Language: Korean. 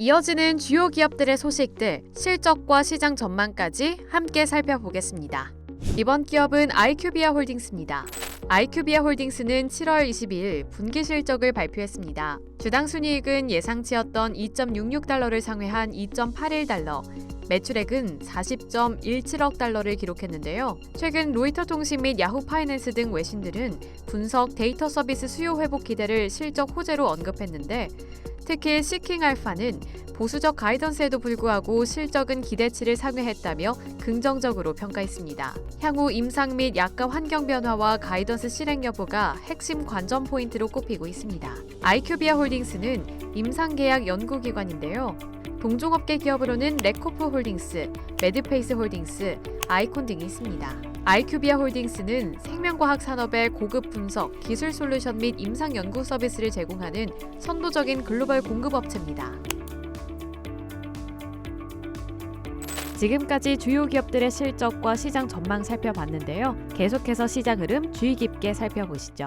이어지는 주요 기업들의 소식들, 실적과 시장 전망까지 함께 살펴보겠습니다. 이번 기업은 아이큐비아 홀딩스입니다. 아이큐비아 홀딩스는 7월 22일 분기 실적을 발표했습니다. 주당 순이익은 예상치였던 2.66달러를 상회한 2.81달러, 매출액은 40.17억 달러를 기록했는데요. 최근 로이터 통신 및 야후 파이낸스 등 외신들은 분석 데이터 서비스 수요 회복 기대를 실적 호재로 언급했는데 특히 시킹 알파는 보수적 가이던스에도 불구하고 실적은 기대치를 상회했다며 긍정적으로 평가했습니다. 향후 임상 및 약가 환경 변화와 가이던스 실행 여부가 핵심 관전 포인트로 꼽히고 있습니다. 아이큐비아 홀딩스는 임상 계약 연구기관인데요. 동종업계 기업으로는 레코프 홀딩스, 매드페이스 홀딩스, 아이콘 등이 있습니다. 아이큐비아 홀딩스는 생명과학 산업의 고급 분석, 기술 솔루션 및 임상 연구 서비스를 제공하는 선도적인 글로벌 공급업체입니다. 지금까지 주요 기업들의 실적과 시장 전망 살펴봤는데요. 계속해서 시장 흐름 주의 깊게 살펴보시죠.